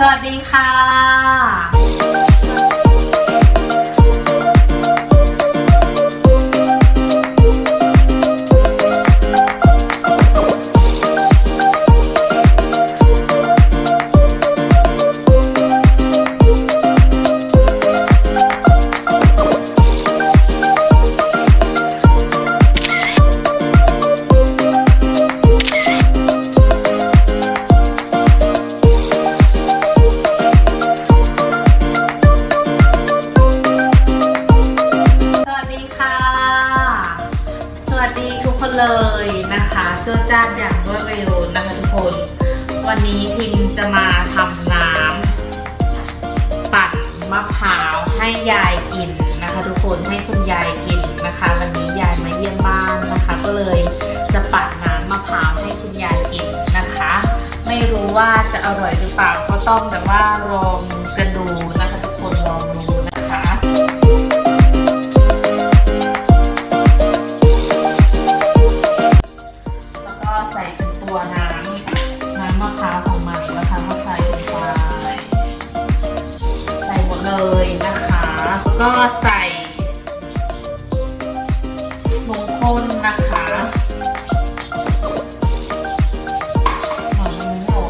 สวัสดีค่ะ เลยนะคะเจวดจ้านอย่างรวดเร็วนะคะทุกคน วันนี้พิมจะมาทำน้ำปั่นมะพร้าวให้ยายกินนะคะ ทุกคนให้คุณยายกินนะคะ วันนี้ยายมาเยี่ยมบ้านนะคะ ก็เลยจะปั่นน้ำมะพร้าวให้คุณยายกินนะคะ ไม่รู้ว่าจะอร่อยหรือเปล่าก็ต้องแบบว่าลอง มะพร้าวของมันนะคะก็ใส่ลงไปใส่หมดเลยนะคะแล้วก็ใส่นมข้นนะคะหอมมันไม่อ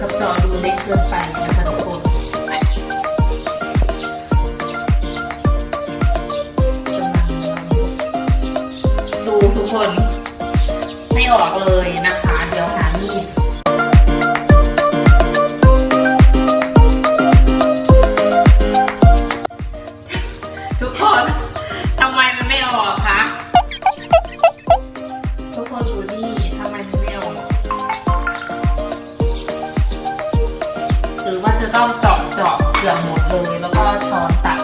จับจอดูเล็กเกินไป ออกเลยนะคะ เดี๋ยวหามีดทุกคนทำไมมันไม่ออกคะ ทุกคนดูนี่ทำไมมันไม่ออกหรือว่าจะต้องเจาะเจาะเกือบหมดเลย แล้วก็ช้อนตัก